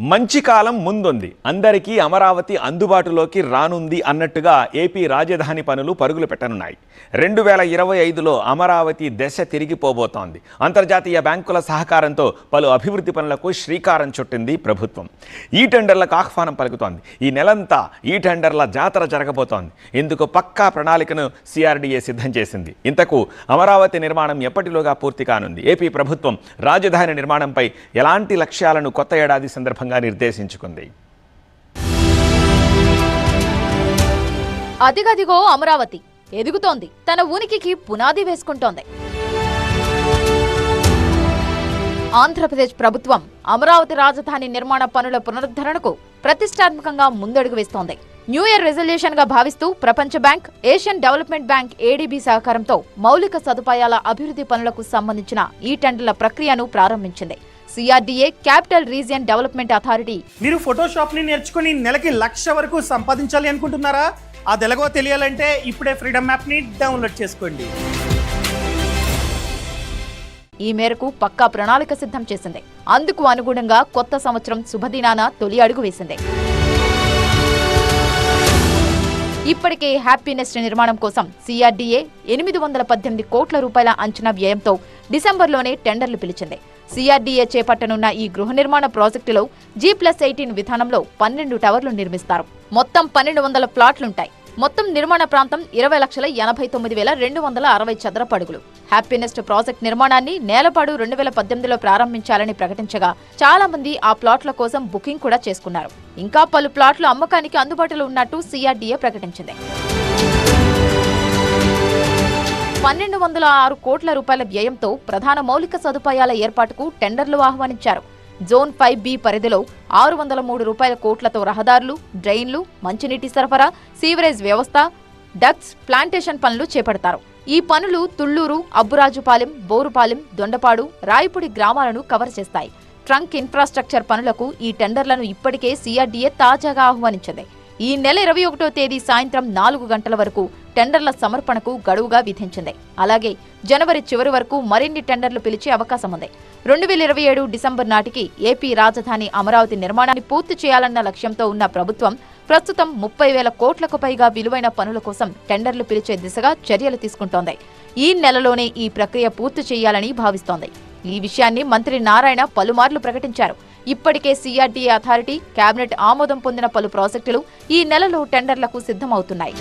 మంచి కాలం ముందుంది. అందరికీ అమరావతి అందుబాటులోకి రానుంది అన్నట్టుగా ఏపీ రాజధాని పనులు పరుగులు పెట్టనున్నాయి. రెండు వేల ఇరవై ఐదులో అమరావతి దశ తిరిగిపోబోతోంది. అంతర్జాతీయ బ్యాంకుల సహకారంతో పలు అభివృద్ధి పనులకు శ్రీకారం చుట్టింది ప్రభుత్వం. ఈ టెండర్లకు ఆహ్వానం పలుకుతోంది. ఈ నెలంతా ఈ టెండర్ల జాతర జరగబోతోంది. ఇందుకు పక్కా ప్రణాళికను సిఆర్డీఏ సిద్ధం చేసింది. ఇంతకు అమరావతి నిర్మాణం ఎప్పటిలోగా పూర్తి కానుంది? ఏపీ ప్రభుత్వం రాజధాని నిర్మాణంపై ఎలాంటి లక్ష్యాలను కొత్త ఏడాది సందర్భంగా నిర్దేశించుకుంది. అదిగదిగో అమరావతి. ఎదుగుతోంది. తన ఉనికికి పునాది వేసుకుంటోంది. ఆంధ్రప్రదేశ్ ప్రభుత్వం అమరావతి రాజధాని నిర్మాణ పనుల పునరుద్ధరణకు ప్రతిష్టాత్మకంగా ముందడుగు వేస్తోంది. న్యూ ఇయర్ రెజల్యూషన్గా భావిస్తూ ప్రపంచ bank Asian development bank ADB సహకారంతో మౌలిక సదుపాయాల అభివృద్ధి పనులకు సంబంధించిన ఈ టెండర్ల ప్రక్రియను ప్రారంభించింది. CRDA capital region development authority. మీరు ఫోటోషాప్ని నేర్చుకుని నెలకి లక్ష వరకు సంపాదించాలి అనుకుంటున్నారా? అది ఎలాగో తెలియాలంటే ఇప్పుడే ఫ్రీడమ్ యాప్ని డౌన్లోడ్ చేసుకోండి. ఈ మేరకు పక్కా ప్రణాళిక సిద్ధం చేసింది. అందుకు అనుగుణంగా కొత్త సంవత్సరం శుభదినాన తొలి అడుగు వేసింది. ఇప్పటికే హ్యాపీనెస్ట్ నిర్మాణం కోసం సిఆర్డీఏ ఎనిమిది వందల పద్దెనిమిది కోట్ల రూపాయల అంచనా వ్యయంతో డిసెంబర్లోనే టెండర్లు పిలిచింది. సిఆర్డీఏ చేపట్టనున్న ఈ గృహ నిర్మాణ ప్రాజెక్టులో జీ ప్లస్ ఎయిటీన్ విధానంలో పన్నెండు టవర్లు నిర్మిస్తారు. మొత్తం పన్నెండు వందల ప్లాట్లుంటాయి. మొత్తం నిర్మాణ ప్రాంతం ఇరవై లక్షల ఎనభై తొమ్మిది వేల రెండు వందల అరవై చదరపడుగులు హ్యాపీనెస్ట్ ప్రాజెక్ట్ నిర్మాణాన్ని నేలపాడు రెండు వేల పద్దెనిమిదిలో ప్రారంభించాలని ప్రకటించగా చాలా మంది ఆ ప్లాట్ల కోసం బుకింగ్ కూడా చేసుకున్నారు. ఇంకా పలు ప్లాట్లు అమ్మకానికి అందుబాటులో ఉన్నట్టు సిఆర్డీఏ ప్రకటించింది. పన్నెండు వందల ఆరు కోట్ల రూపాయల వ్యయంతో ప్రధాన మౌలిక సదుపాయాల ఏర్పాటుకు టెండర్లు ఆహ్వానించారు. జోన్ ఫైవ్ బి పరిధిలో ఆరు వందల మూడు రూపాయల కోట్లతో రహదారులు డ్రైన్లు మంచినీటి సరఫరా సీవరేజ్ వ్యవస్థ డక్స్ ప్లాంటేషన్ పనులు చేపడతారు. ఈ పనులు తుళ్ళూరు అబ్బురాజుపాలెం బోరుపాలెం దొండపాడు రాయపూడి గ్రామాలను కవర్ చేస్తాయి. ట్రంక్ ఇన్ఫ్రాస్ట్రక్చర్ పనులకు ఈ టెండర్లను ఇప్పటికే సీఆర్డీఏ తాజాగా ఆహ్వానించింది. ఈ నెల ఇరవై ఒకటో తేదీ సాయంత్రం నాలుగు గంటల వరకు టెండర్ల సమర్పణకు గడువుగా విధించింది. అలాగే జనవరి చివరి వరకు మరిన్ని టెండర్లు పిలిచే అవకాశం ఉంది. రెండు వేల ఇరవై ఏడు డిసెంబర్ నాటికి ఏపీ రాజధాని అమరావతి నిర్మాణాన్ని పూర్తి చేయాలన్న లక్ష్యంతో ఉన్న ప్రభుత్వం ప్రస్తుతం ముప్పై వేల కోట్లకు పైగా విలువైన పనుల కోసం టెండర్లు పిలిచే దిశగా చర్యలు తీసుకుంటోంది. ఈ నెలలోనే ఈ ప్రక్రియ పూర్తి చేయాలని భావిస్తోంది. ఈ విషయాన్ని మంత్రి నారాయణ పలుమార్లు ప్రకటించారు. ఇప్పటికే సీఆర్డీఏ అథారిటీ కేబినెట్ ఆమోదం పొందిన పలు ప్రాజెక్టులు ఈ నెలలో టెండర్లకు సిద్ధమవుతున్నాయి.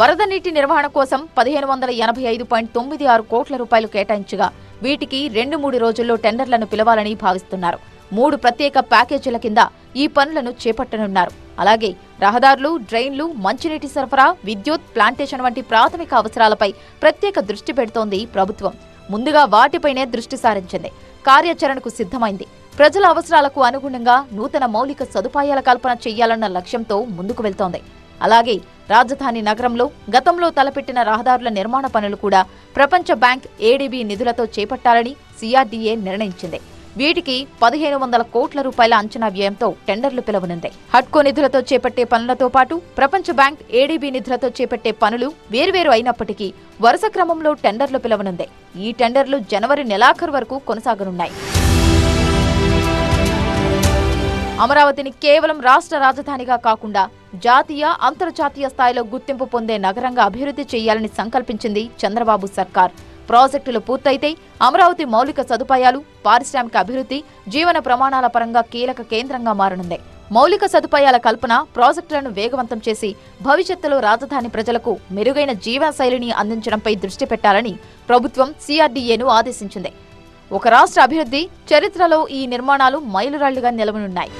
వరద నీటి నిర్వహణ కోసం పదిహేను వందల ఎనభై ఐదు పాయింట్ తొమ్మిది ఆరు కోట్ల రూపాయలు కేటాయించగా వీటికి రెండు మూడు రోజుల్లో టెండర్లను పిలవాలని భావిస్తున్నారు. మూడు ప్రత్యేక ప్యాకేజీల కింద ఈ పనులను చేపట్టనున్నారు. అలాగే రహదారులు డ్రైన్లు మంచినీటి సరఫరా విద్యుత్ ప్లాంటేషన్ వంటి ప్రాథమిక అవసరాలపై ప్రత్యేక దృష్టి పెడుతోంది ప్రభుత్వం. ముందుగా వాటిపైనే దృష్టి సారించింది. కార్యాచరణకు సిద్ధమైంది. ప్రజల అవసరాలకు అనుగుణంగా నూతన మౌలిక సదుపాయాల కల్పన చేయాలన్న లక్ష్యంతో ముందుకు వెళ్తోంది. అలాగే రాజధాని నగరంలో గతంలో తలపెట్టిన రహదారుల నిర్మాణ పనులు కూడా ప్రపంచ బ్యాంక్ ఏడీబీ నిధులతో చేపట్టాలని సిఆర్డీఏ నిర్ణయించింది. వీటికి పదిహేను వందల కోట్ల రూపాయల అంచనా వ్యయంతో టెండర్లు పిలవనుంది. హడ్కో నిధులతో చేపట్టే పనులతో పాటు ప్రపంచ బ్యాంక్ ఏడీబీ నిధులతో చేపట్టే పనులు వేర్వేరు అయినప్పటికీ వరుస క్రమంలో టెండర్లు పిలవనుంది. ఈ టెండర్లు జనవరి నెలాఖరు వరకు కొనసాగనున్నాయి. అమరావతిని కేవలం రాష్ట్ర రాజధానిగా కాకుండా జాతీయ అంతర్జాతీయ స్థాయిలో గుర్తింపు పొందే నగరంగా అభివృద్ధి చేయాలని సంకల్పించింది చంద్రబాబు సర్కార్. ప్రాజెక్టులు పూర్తయితే అమరావతి మౌలిక సదుపాయాలు పారిశ్రామిక అభివృద్ధి జీవన ప్రమాణాల పరంగా కీలక కేంద్రంగా మారనుంది. మౌలిక సదుపాయాల కల్పన ప్రాజెక్టులను వేగవంతం చేసి భవిష్యత్తులో రాజధాని ప్రజలకు మెరుగైన జీవనశైలిని అందించడంపై దృష్టి పెట్టాలని ప్రభుత్వం సిఆర్డీఏను ఆదేశించింది. ఒక రాష్ట్ర అభివృద్ధి చరిత్రలో ఈ నిర్మాణాలు మైలురాళ్ళుగా నిలవనున్నాయి.